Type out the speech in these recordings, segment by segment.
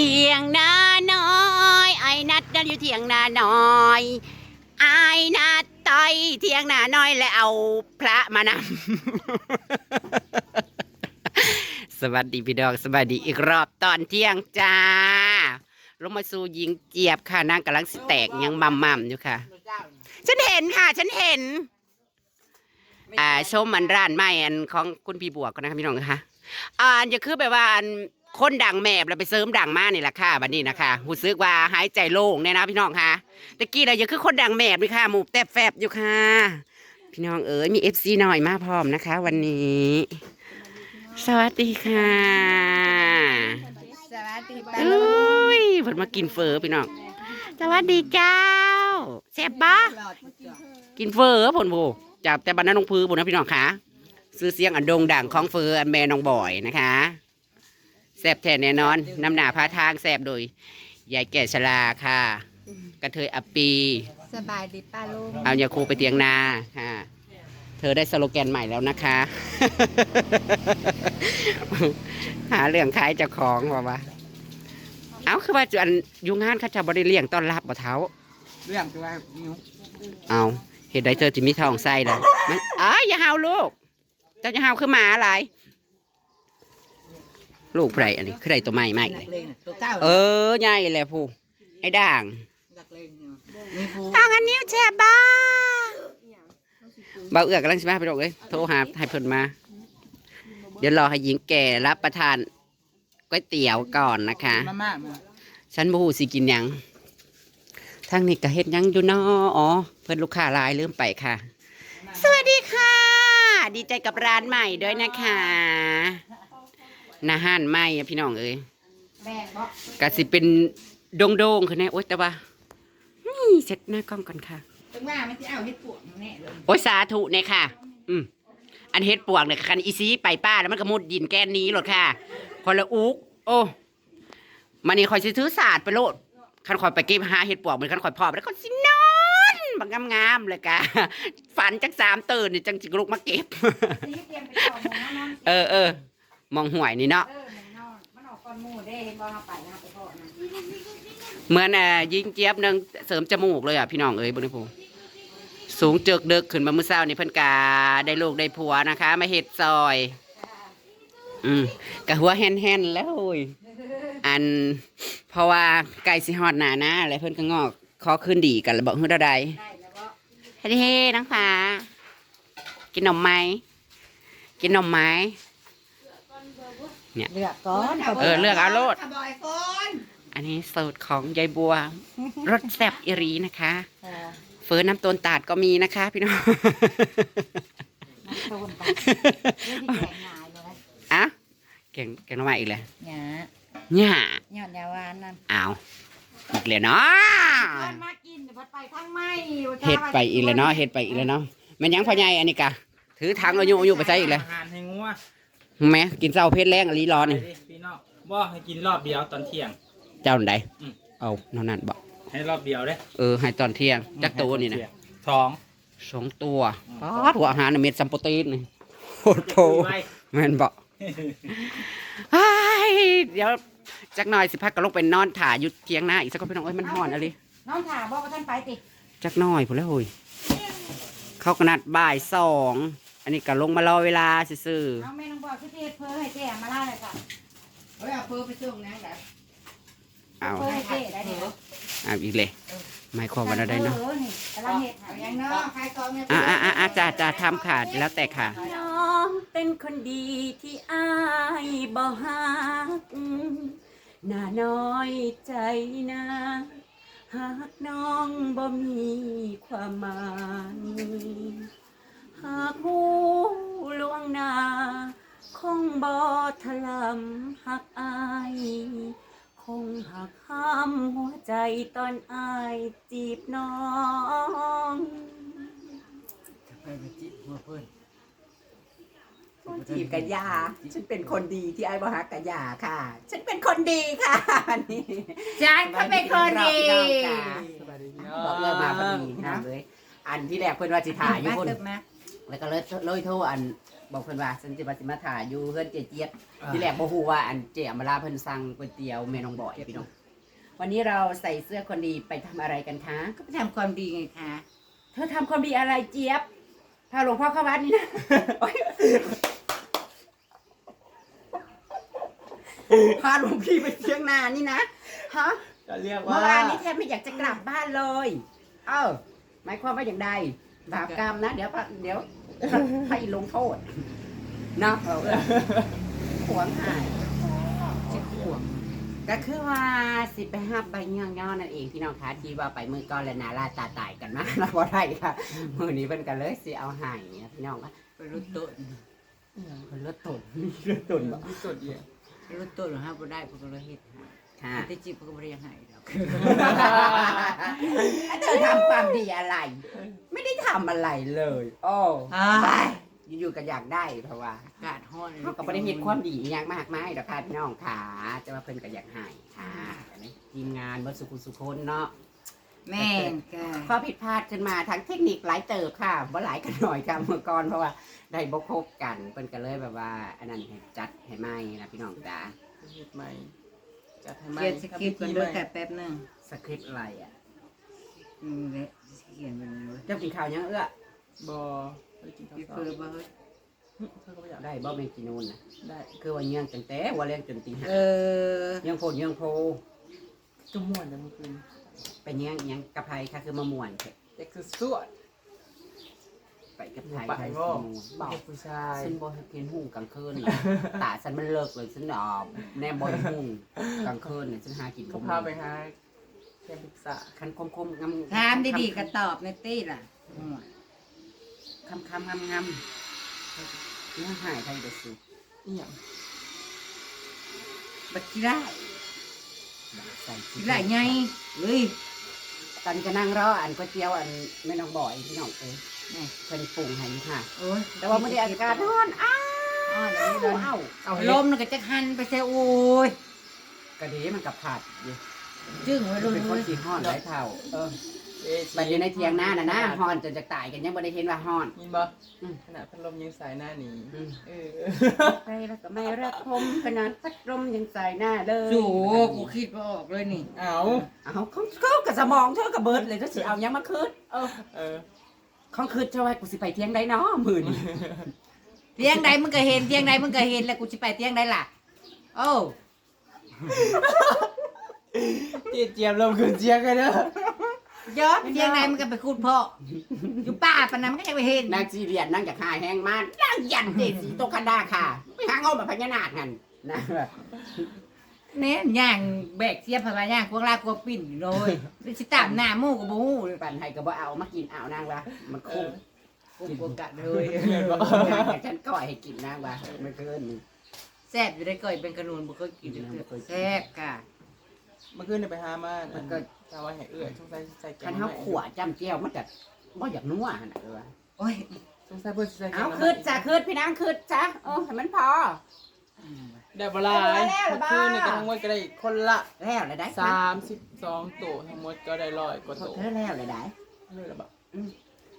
เถียงนาน้อย ไอ้นัดนั่นอยู่เถียงนาน้อยไอ้นัดต่อยเถียงนาน้อยและเอาพระมานำ สวัสดีพี่ดอกสวัสดีอีกรอบตอนเที่ยงจ้าลงมาสู่ยิงเจี๊ยบค่ะนางกำลังสิแตกยังมัมมัมอยู่ค่ะ ฉันเห็นค่ะ ฉันเห็น อ่าชมมันร้านใหม่อันของคุณพี่บวกก่อนนะคะพี่น้องค่ะอ่าจะคือแบบว่าอัน คนดังแมบแล้วไปเสริมดังมากนี่แหละค่ะบัดนี้นะคะหูซึกว่าหายใจโล่งเนี่ยนะพี่น้องค่ะตะกี้เราจะคือคนดังแมบนี่ค่ะหมูแตบแฟบอยู่ค่ะ พี่น้องเอ๋ยมีเอฟซีหน่อยมาพร้อมนะคะ วันนี้ สวัสดีค่ะสวัสดีอป้าลุงุ้ยเพิ่นมากินเฟอพี่น้องสวัสดีเจ้าแซ่บปะหลอดกินเฟอผลโบจากแต่บรรณนองพือบุญนะพี่น้องค่ะซื้อเสียงอันโด่งดังของเฟออันแม่น้องบ่อยนะคะ แซบแท้แน่นอนน้ำหนาพาทางแซบโดยยายแก่ชราค่ะ กระเทยอัปปี สบายดีป้าลุงเอายาคูไปเตียงนาค่ะ เธอได้สโลแกนใหม่แล้วนะคะ หาเรื่องขายเจ้าของว่าว่าเอาคือว่าจอันอยุงานเขาจะบริเลี้ยงต้อนรับบ่เท้าเรื่องตัวนิ้วเอาเห็นได้เธอจะมีทองไส้เลยมันอ้ายอย่าเฮาลูกเจ้าจะเฮาคือหมาอะไร ลูกไผรอันนี้คือไรตัวใหม่ใหม่นัเลกยเลงตัวเก้าเออใหญ่แหละผู้ไอ้ด่างนักเลงนี่ฟูต่างอันนิ้วแฉบบ้าเบาเอือกกำลังสิมาไปดอกเอ้ยโทรหาให้เพิ่นมา เดี๋ยวรอให้หญิงแก่รับประทานก๋วยเตี๋ยวก่อนนะคะ มาม่ามาฉันบฮูสิกินหยังทางนี้ก็เฮ็ดหยังอยู่เนาะอ๋อ เพิ่นลูกค้าหลายลืมไปค่ะ สวัสดีค่ะ ดีใจกับร้านใหม่ด้วยนะคะ นาห้านใหม่อะพี่น้องเอ้ยแม่บอกกะสิเป็นโด่งๆคือแน่โอ๊ยแต่ว่านี่เสร็จหน้ากล้องก่อนค่ะ ถึงว่ามันจะเอาเห็ดปวกแน่เลยโอ้ยสาธุเนี่ยค่ะ อืมอันเฮ็ดปวกเนี่ยคันอีซีไปป้าแล้วมันก็มุดดินแกนนี้หลดค่ะคนละอุก โอ้มันนี่คอยสิถือศาสตร์ไปโลดคันคอยไปเก็บหาเฮ็ดปวกเหมือนคันคอยพอบแล้วก็สินอนบังงามๆเลยกะฝันจักสามตื่นนี่จังจิกลุกมาเก็บซีเตรียมไปต่อหมองนอนเออเออ มองห่วยนี่เนาะเออหมองนอนมันออกก้อนหมูได้เห็นบ่เอาไปนะไปพ่อนะเหมือนอะยิงเจี๊ยบหนึงเสริมจมูกเลยอะพี่น้องเอ้ยบุญภูสูงเจิกเดึกขึ้นมาเมื่อเช้านี่เพิ่นกาได้ลูกได้ผัวนะคะ มาเฮ็ดซอย อืมกะหัวแห่นๆแล้วโอ้ยอัน เพราะว่าไก่สิฮอดหนานะอะไรเพิ่นก็งอกขอคืนดีกันแล้วบอกเฮือใดได้แล้วก็เฮ้เฮ้น้องฟ้ากินนมไหมกินนมไหม เลือกก่อนเออเลือกเอาโลดขบอยก่อนอันนี้สูตรของยายบัวรสแซ่บอิรีนะคะเออเฟิร์นน้ำต้นตาดก็มีนะคะ พี่น้องน้ำต้นไปเรื่องที่แข็งหนายเลยนะอะเก่งเก่งมากอีกเลยหยาเนี่ยหยอดยาวานนั่นอ้าวอีกเลยเนาะเพิ่นมากินเดี๋ยวเพิ่นไปทางไม้เฮ็ดไปอีกเลยเนาะเฮ็ดไปอีกเลยเนาะแมันยังพ่อใหญ่อันนี้กะถือถังเอาอยู่เอาอยู่ไปใส่อีกเลย อาหารให้งัวแหม่กินเศร้าเพชรแรงอลีร้อนไปนี่ดิพี่น้องบ่ให้กินรอบเดียวตอนเที่ยง เจ้าหนใดอืม เอาเท่านั้นบอกให้รอบเดียวเด้เออให้ตอนเที่ยงจักตัวนี่นะสอง สองตัวป๊อดหัวอาหารน่ะเม็ดซัมโปรตีนนี่โคตรโพไว้ แม่นบอกไอ้ายเดี๋ยวจักหน่อยสิพักก็ลงไปนอนถ่ายอยู่เทียงหน้าอีกสักคนพี่น้องเอ้ยมันห่อนอะไรน้องถาบอกว่าท่านไปติจักหน่อยพุ่นแล้วเฮ้ยเขากนัดบ่ายสอง อันนี้ก็ลงมารอเวลาซื่อน้องแม่น้องบอกคือที่เฮ็ดเพอให้เจ๊มาล่าเลยค่ะเฮ้ยเอาเพอไปส่งนะแบบๆเอาเพอให้เจ๊ได้เด้อเอาอีกเลยหมายความว่าอะไรเนาะออนี่กำลังเฮ็ดเอายังเนาะใครกองเนี่ยอ่าอ่าอ่าจ้าจ้าทำค่ะแล้วแต่ค่ะ น้องเป็นคนดีที่อายบ่ฮักน่าน้อยใจนะหากน้องบ่มีความหมาย หากหูลวงหน้าคงบ่ถลำหักอาย คงหักห้ามหัวใจตอนอายจีบน้องไปไปจิหัวเพิ่นจีบกับยา ฉันเป็นคนดีที่ไอ้บฮักกับยาค่ะ ฉันเป็นคนดีค่ะวันนี้ฉันเขาเป็นคนดีบอกเลยมาพอดีนะเลยอันที่แรกเพื่อนว่าจิถ่ายอยู่มาพุ่นเติบมา แล้วก็เลยเลยโทรอันบอกเพิ่นว่าฉันสิว่าสิมาถ่ายอยู่เฮือนเจเจี๊ยบที่แรกบ่ฮู้ว่าอันเจอมราเพิ่นสั่งก๋วยเตี๋ยวแม่น้องบ่อยพี่น้องวันนี้เราใส่เสื้อคนดีไปทำอะไรกันคะก็ไปทำความดีไงคะ เธอทำความดีอะไรเจี๊ยบพาหลวงพ่อเข้าวัดนี่นะโอ๊ยพาหลวงพี่ไปเที่ยงนานี่นะฮะจะเรียกเมื่ว่าอวานนี้แทบไม่อยากจะกลับบ้านเลย เออหมายความว่าอย่างใดบาปกรรมนะ เดี๋ยวพระเดี๋ยว ให้ลงโทษนะเออขวงหายจะขวงก็คือว่าสิไปห้าใบย่างย่อนั่นเองพี่น้องคะที่ว่าไปมือก้อนและนาลาตาตายกันมากนะว่าได้ค่ะมือนี้เป็นกันเลยสิเอาใหายนะพี่น้องว่าไปรุดต้นคนรถตุ่นรถตุ่นบ่ที่สุดเยี่ยไปรุดต้นหรือห้าบ่ได้เพราะก็เลยเฮ็ดให้ ค่ะแต่จิบก็บ่ได้ยังให้ดอกเธอทำความดีอะไร ไม่ได้ทำอะไรเลย โอ้อ้ายอยู่ๆก็อยากได้เพราะว่าอากาศร้อนเขาก็ไม่ได้เห็นความดีอหย่างมากมายดอกค่ะพี่น้องค่ะจะมาเพิ่นก็อยากให้ค่ะอันนี้ทีมงานเบดสุขุสุคนเนาะแม่นกะข้อผิดพลาดขึ้นมาทั้งเทคนิคหลายเติบค่ะว่าหลายกันหน่อยค่ะเมื่อก่อนเพราะว่าได้บกคบกันเพิ่นก็เลยแบบว่า อันนั้นให้จัดให้ไม่นะพี่น้องจ้าเฮ็ดใหม่ จัดให้ใหม่เขียนสคริปต์กันด้วยค่ะแป๊บหนึงสคริปต์อะไรอะอืมและเขียนไปเลยเจ้ากินข้าวยังเอื้อบ่ไม่ได้กินข้าวพี่เช้าเพิ่นบ่เฮ้ยเธอก็ไม่อยากได้บ่แม่งกินนู่นนะได้คือว่าเยื่องจังแต่ว่าเลี้ยงจนตีห้าเออเยื่องโพดเยื่องโพจุ่มม่วนนะเมื่อคืนไปเยื่องอิหยังกระไพค่ะคือมะม่วนค่ะเด็กสุดสวด ไปกระไพไปไทยบ่มะม่วนบอกเด็กผู้ชาย ฉันบ่ให้กินหุ่งกลางคืนน่ะตาฉันมันเลิกเลยฉันดอกแน่บ่ให้หุ่งกลางคืนเนี่ยฉันหากินเขาพาไปหาแคมปิกซ่าคันคมคมๆงำถามดีๆก็ตอบในตี้ล่ะอืมคำคำงำงำเนื้อหายไทยเด็ดสุดอีหยังบักขี้ได้ใส่ขี้ได้ไงเฮ้ย ตอนนี้ก็นั่งรออันก๋วยเตี๋ยวอันแม่น้องบ่อยพี่น้องเอ้ย นี่เพิ่นปรุงให้อยู่ค่ะ โอ้ยแต่ว่ามื้อนี้อากาศร้อนอ้าวอ้าวเดี๋ยวนี้เลยอ้าวเอาลเฮ็ดมมันก็จะหันไปใส่โอ้ยกระดีมันกับผัดอยู่จึ้งไว้เลยเป็นคเฮ้นยขี้ฮ้อนหลายเท่าเออเอ๊ะบัดอยู่ในเถียงหน้าน่ะนะฮ้อนจนจะตายกันยังบ่ได้เห็นว่าฮ้อน ยินบ่อืม ขนาดพัดลมยังสายหน้าหนีอืมเออใครแล้วก็ไม่รักคมขนาดพัดลมยังใส่หน้าเลยโูกูคิดว่าออกเลยนี่เอาเอาเขาเขากับสมองเธอกับเบิดเลยเธอสิเอายังมาคืนเออเออ ของคืนเธอว่ากูสิไปเที่ยงได้เนาะมื้อนี้เตียงใดมึงก็เห็นเตียงใดมึงก็เห็นแล้วกูจะไปเตียงใดล่ะ โอ้เจี๊ยบเจี๊ยบเริ่มขึ้นเจี๊ยบกันเด้อยอดเตียงใดมึงก็ไปคูดพ่ออยู่ป่าปะนั้นมันก็ยังไปเห็นนางจีเรียนนั่งจากหาแห้งมากนั่งยันเจสีโตคันดาค่ะ ไปหางเอามาพญานาคกันนะ เนี่ยย่างแบกเสียบพะย่างพวกลากพวกปิ่นอยู่เลยแล้วสิตามหน้าหมู่กับบู๊ปั่นให้ก็บ่เอามากินเอานางวะมันคุ้มกูกกัดเลยเห็นบ่นางแต่ฉันก่อยให้กินนางวะไม่เกินแซ่บอยู่ได้ก่อยเป็นกระนูนบ่เคยกินเลยแซ่บค่ะเมื่อคืนเนี่ยไปหามามันก็ชาวว่าให้เอื้อยสงสัยใส่แกคังนเฮาขวจ้ำเจียวมันจะบ่อยากนัวหั่นน่ะเออโอ้ยสงสัยเพื่อใส่แกงเอาคืดจ้ะคืดพี่นางคืดจ้ะเออให้มันพอ ได้เวลาได้เวลาแล้วเมื่อคืนเนี่ยก็ทั้งหมดก็ได้คนละแล้วเลยได้สามสิบสองตัวทั้งหมดก็ได้ร้อยกว่าเธตัวอแล้วเลยได้เลยละแบบอืม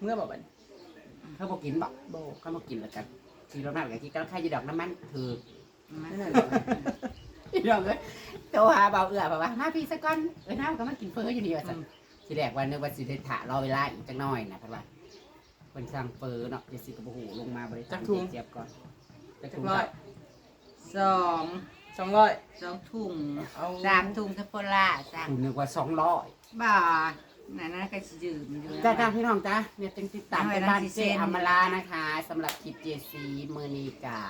เมื่อแบบนี้เธอบ่กินบ่โบเขามากินแล้วกันทีเราหน้ากับที่ก็ใครจะดอกน้ำมันคือนั่นแหละพี่น้องเอ้ยโทรหาเบาเอื้อบอกว่ามาพี่สักก้อนเออน้าก็มากินเฟออยู่นี่ว่าซั่นทีแรกวันนึกว่าสิได้ถารอเวลาอีกจักหน่อยนะเพราะว่าคนสั่งเฟอเนาะเจสิกับบ่ฮู้ลงมาบริษัทเจี๊ยบก่อนจักจัถุกงร้อย สองสองร้อยสองถุงเอาสามถุงทัพโพล่าสามถุงนึกว่า200บ่านั่นน่ะก็สิยืมอยู่จ้าจ้าพี่น้องจ้าเนี่ยเป็นติดตามเอาไว้เป็นบ้านร้านเจที่เซ็นอมลานะคะสำหรับคลิปเจซีมือนีกา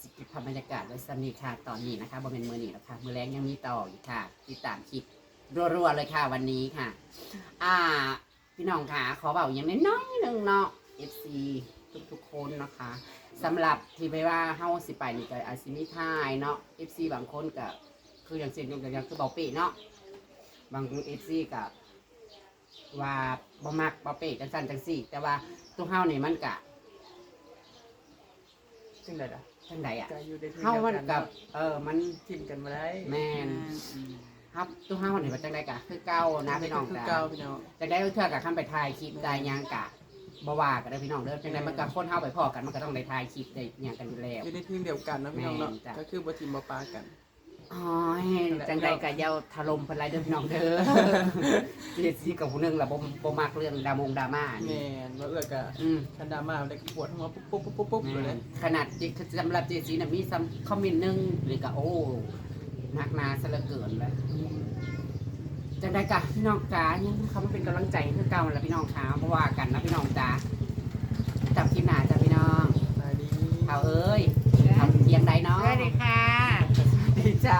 สิกิภาพบรรยากาศไว้สำนีค่ะตอนนี้นะคะบ่เป็นมือนีแล้วค่ะมือแรงยังมีต่ออีกค่ะ ติดตามคลิปรัวๆเลยค่ะวันนี้ค่ะ อ่า พี่น้องค่ะขอเบาอย่างน้อยๆหนึ่งเนาะ FC ทุกๆคนนะคะ สำหรับที่ไปว่าเฮาสิไปนี่ก็อาจสิมีทายเนาะ FC บางคนก็คืออย่างเช่นอย่างอย่างคือเบาเป้เนาะบาง FC ก็ว่าบ่มักเบาเป้จังซั่นจังซี่ แต่ว่าตัวเฮานี่มันก็จึงไดล่ะจังใดอะก็อยู่ในที่เฮามันดียวกับเออมันทิมกันมาได้แม่นครับตัวเฮานี่ว่าจังไดกะคือเก่านะพี่น้องคือจ้ะเก่าพี่น้องจังได้เทื่อกับคำไปถ่ายคลิปได้หยังกะ บ่ว่ากันได้อพี่น้องเด้อจังไดมันก็คนเฮาไปพอกันมันก็ต้องได้ถ่ายคลิปได้หยังกันอยู่แล้ว อยู่ในทีมเดียวกันเนาะพี่น้องเนาะแม่นจ้ะ ก็คือบ่ทีมบ่ปากัน อ๋อจังใดก็อยาถล่มเพิ่นไรเด้อพี่น้องเด้อเจสีกับผู้หนึงล่ะบ่บ่มักเรื่องดามงดราม่าแม่นี่นว่าเอื้อก็อืม คันดราม่าได้ปวดหัวปุ๊บปุ๊บปุ๊บปุ๊บปุ๊บเลยแม่นขนาดจิสำหรับเจสีน่ะมีซ้ำคอมเมนต์หนึงนี่ก็โอ้นักหนาซะเหลือเกินแล้วอืม จะได้กับพี่น้องจ๋ายังเขามาเป็นกำลังใจเพื่อเก่าแล้วพี่น้องจ๋าเพราะว่ากันนะพี่น้องจ้าจับกินหนาจ้าพี่น้องสเขาเอ้ยทำเพียงได้น้องสวัสดีค่ะสวัดีจ้า